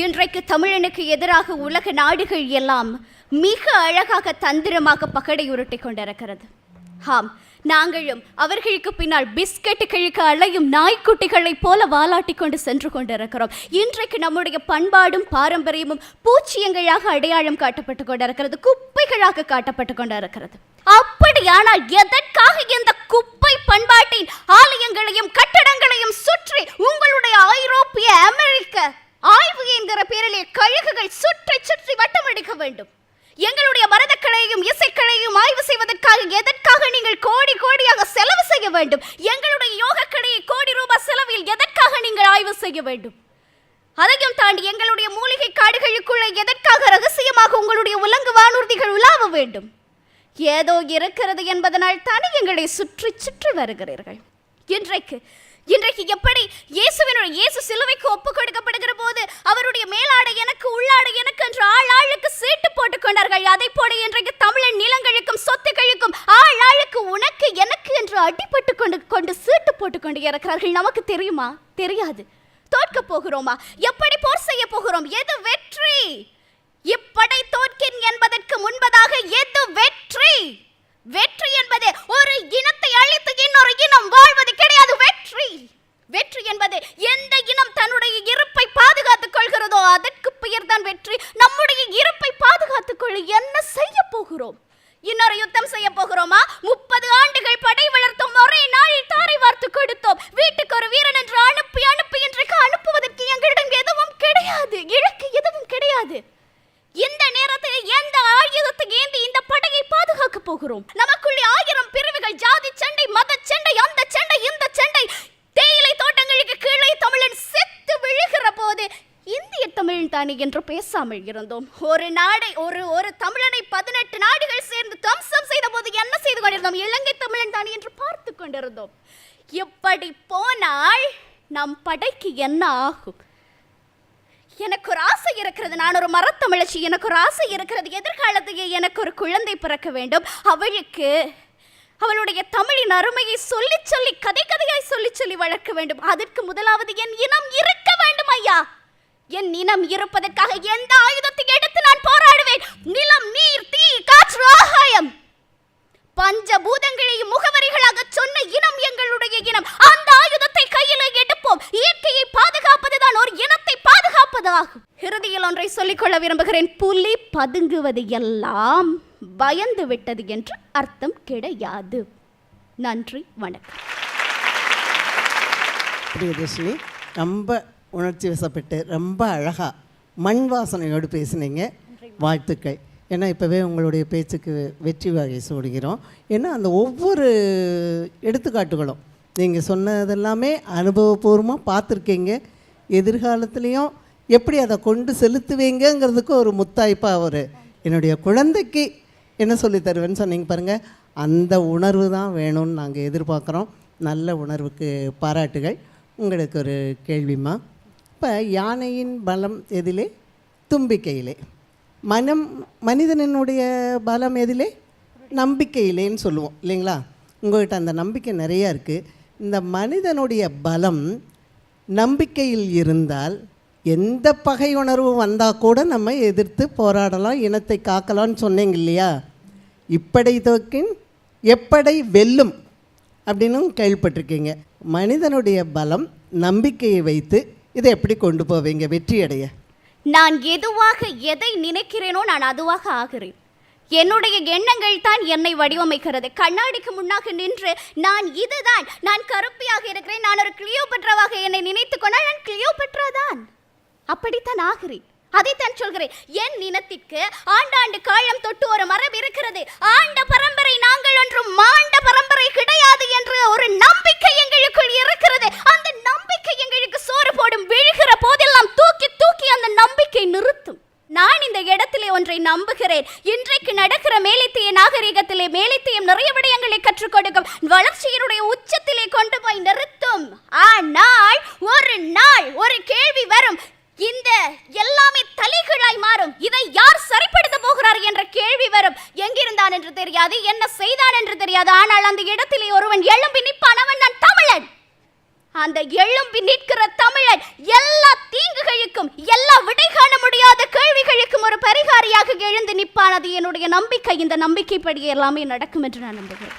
இன்றைக்கு தமிழனுக்கு எதிராக உலக நாடுகள் எல்லாம் மிக அழகாக தந்திரமாக பகடை உருட்டி கொண்டிருக்கிறது. ஆம் நாங்களும் அவர்களுக்கு பின்னால் பிஸ்கட்டுகளுக்கு அலையும் நாய்க்குட்டிகளைப் போல வாலாட்டி கொண்டு சென்று கொண்டிருக்கிறோம். இன்றைக்கு நம்முடைய பண்பாடும் பாரம்பரியமும் பூச்சியங்களாக அடையாளம் காட்டப்பட்டு கொண்டிருக்கிறது குப்பைகளாக காட்டப்பட்டு கொண்டிருக்கிறது. அப்படியானால் எதற்காக இந்த குப்பை பண்பாட்டின் ஆலயங்களையும் கட்டடங்களையும் சுற்றி உங்களுடைய ஐரோப்பிய அமெரிக்க என்ற பேரிலே கழுகுகள் சுற்றி சுற்றி வட்டமடிக்க வேண்டும். எங்களுடைய மரதக்கலையும் இசைக்கலையும் ஆய்வு செய்வதற்காக எதற்காக நீங்கள் கோடி கோடியாக செலவு செய்ய வேண்டும்? எங்களுடைய யோகக்கலையை கோடி ரூபாய் செலவில் எதற்காக நீங்கள் ஆய்வு செய்ய வேண்டும்? அதையும் தாண்டி எங்களுடைய மூலிகை காடுகளுக்குள்ளே எதற்காக ரகசியமாக உங்களுடைய உலங்கு வானூர்திகள் உலாவ வேண்டும்? ஏதோ இருக்கிறது என்பதனால் தானே எங்களை சுற்றி சுற்றி வருகிறீர்கள். இன்றைக்கு இன்றைக்கு எப்படி இயேசுவினுடைய இயேசு சிலுவைக்கு ஒப்பு கொடுக்கப்படுகிற போது அவருடைய மேலாடை எனக்கு உள்ளாடை எனக்கு என்று ஆள் ஆளுக்கு சீட்டு போட்டுக் கொண்டார்கள். அதை போல இன்றைக்கு தமிழன் நிலங்களுக்கும் சொத்துக்களுக்கும் ஆள் ஆளுக்கு உனக்கு எனக்கு என்று அடிபட்டு கொண்டு கொண்டு சீட்டு போட்டுக் கொண்டு இருக்கிறார்கள் நமக்கு தெரியுமா? தெரியாது. தோற்க போகிறோமா? எப்படி போர் செய்ய போகிறோம்? எது வெற்றி? இப்படை தோற்கின் என்பதற்கு முன்பதாக எது வெற்றி? வெற்றி என்பது ஒரு இனத்தை அழித்து இன்னொரு இனம் வாழ்வது வெற்றி என்பது எந்த இனம் தன்னுடைய இருப்பை பாதுகாத்துக் கொள்கிறதோ அதற்கு பெயர்தான் வெற்றி. நம்முடைய இருப்பை பாதுகாத்துக் கொள்ள என்ன செய்ய போகிறோம்? இன்னொரு யுத்தம் செய்ய போகிறோமா? முப்பது ஆண்டுகள் படை வளர்த்தோம். ஒரே நாளில் தாரை வார்த்து கொடுத்தோம். வீட்டுக்கு ஒரு வீரன் என்று அனுப்பி அனுப்பி இன்றைக்கு அனுப்புவதற்கு எங்களிடம் எதுவும் கிடையாது. இலக்கு எதுவும் கிடையாது. இந்த நேரத்தில் எந்த ஆயுதத்தை ஏந்தி இந்த படையை பாதுகாக்க போகிறோம்? நமக்குள்ளே ஆயிரம் பிரிவுகள் ஜாதி சண்டை மத சண்டை அந்த சண்டை இந்த சண்டை தமிழன் என்று பேசாமல் இருந்தோம். ஒரு நாடை ஒரு ஒரு தமிழனை பதினெட்டு நாடுகள் சேர்ந்து தம்சம் செய்த போது என்ன செய்து கொண்டிருந்தோம்? இலங்கை தமிழன் தானே என்று பார்த்து கொண்டிருந்தோம். இப்படி போனால் நம் படைக்கு என்ன ஆகும்? எனக்கு ஒரு ஆசை இருக்கிறது. நான் ஒரு மரத்தமிழச்சி. எனக்கு ஒரு ஆசை இருக்கிறது. எதிர்காலத்துக்கு எனக்கு ஒரு குழந்தை பிறக்க வேண்டும். அவளுக்கு அவளுடைய தமிழின் அருமையை சொல்லி சொல்லி கதை கதையாய் சொல்லி சொல்லி வளர்க்க வேண்டும். அதற்கு முதலாவது என் இனம் இருக்க வேண்டும் ஐயா. என் இனம் இருப்பதற்காக எந்த ஆயுதத்தை எடுத்து நான் போராடுவேன்? நிலம் நீர் தீ காற்று ஆகாயம். பஞ்சபூதங்களையும் முகவரிகளாக சொன்ன இனம் எங்களுடைய இனம். அந்த ஆயுதத்தை கையில் எடுப்போம். இயற்கையை பாதுகாப்பதுதான் ஒரு இனத்தை பாதுகாப்பதாகும். இறுதியில் ஒன்றை சொல்லிக்கொள்ள விரும்புகிறேன். புலி பதுங்குவது எல்லாம் பயந்து விட்டது என்று அர்த்தம் கிடையாது. நன்றி வணக்கம். பிரியதர்ஷினி ரொம்ப உணர்ச்சி வசப்பட்டு ரொம்ப அழகாக மண் வாசனையோடு பேசுனீங்க. வாழ்த்துக்கள். ஏன்னா இப்போவே உங்களுடைய பேச்சுக்கு வெற்றி வகை சூடுகிறோம். ஏன்னா அந்த ஒவ்வொரு எடுத்துக்காட்டுகளும் நீங்கள் சொன்னதெல்லாமே அனுபவபூர்வமாக பார்த்துருக்கீங்க. எதிர்காலத்துலேயும் எப்படி அதை கொண்டு செலுத்துவீங்கங்கிறதுக்கு ஒரு முத்தாய்ப்பாக ஒரு என்னுடைய குழந்தைக்கு என்ன சொல்லி தருவேன்னு சொன்னீங்க பாருங்கள் அந்த உணர்வு தான் வேணும்னு நாங்கள் எதிர்பார்க்குறோம். நல்ல உணர்வுக்கு பாராட்டுகள். உங்களுக்கு ஒரு கேள்விம்மா? அப்போ யானையின் பலம் எதிலே? தும்பிக்கையிலே. மனம் மனிதனினுடைய பலம் எதிலே? நம்பிக்கையிலேன்னு சொல்லுவோம் இல்லைங்களா? உங்கள்கிட்ட அந்த நம்பிக்கை நிறையா இருக்குது இந்த மனிதனுடைய பலம் நம்பிக்கையில் இருந்தால் எந்த பகை உணர்வு வந்தால் கூட நம்ம எதிர்த்து போராடலாம் இனத்தை காக்கலாம்னு சொன்னீங்க இல்லையா? இப்படை தோக்கின் எப்படை வெல்லும் அப்படின்னும் கேள்விப்பட்டிருக்கீங்க. மனிதனுடைய பலம் நம்பிக்கையை வைத்து இதை எப்படி கொண்டு போவீங்க? வெற்றி அடைய. நான் எதுவாக எதை நினைக்கிறேனோ நான் அதுவாக ஆகிறேன். என்னுடைய எண்ணங்கள் தான் என்னை வடிவமைக்கிறது. கண்ணாடிக்கு முன்னாக நின்று நான் இதுதான் நான் கருப்பியாக இருக்கிறேன் நான் ஒரு கிளியோபெட்ராவாக என்னை நினைத்துக் கொண்டால் நான் கிளியோபெட்ரா தான். அப்படித்தான் ஆகிறேன். அதைத்தான் சொல்கிறேன். என் இனத்திற்கு ஆண்டாண்டு காலம் தொட்டு ஒரு மரபு இருக்கிறது. ஆண்ட பரம்பரை நாங்கள் ஒன்றும் மாண்ட பரம்பரை கிடையாது என்று ஒரு நம்பிக்கை எங்களுக்குள் இருக்கிறது அந்த நம்பிக்கை எங்களுக்கு சோறு போடும் விழுகிற போதெல்லாம் தூக்கி தூக்கி அந்த நம்பிக்கை நிறுத்தும் நான் இந்த இடத்திலே ஒன்றை நம்புகிறேன். இன்றைக்கு நடக்கிற மேலைத்திய நாகரிகத்திலே மேலைத்தியம் நிறைய விடயங்களை கற்றுக் கொடுக்கும். வளர்ச்சியினுடைய உச்சத்திலே கொண்டு போய் நிறுத்தும். ஆனால் ஒரு நாள் ஒரு கேள்வி வரும். இந்த எல்லாமே தலைகீழாய் மாறும். இதை யார் சரிப்படுத்த போகிறார் என்ற கேள்வி வரும். எங்கிருந்தான் என்று தெரியாது. என்ன செய்தான் என்று தெரியாது. ஆனால் அந்த இடத்திலே ஒருவன் எழும்பி நிற்பான். அவன் நான் தமிழன். அந்த எழும்பி நிற்கிற தமிழன் ஒரு அது என்னுடைய நம்பிக்கை இந்த நம்பிக்கைப்படி எல்லாமே நடக்கும் என்று நான் நம்புகிறேன்.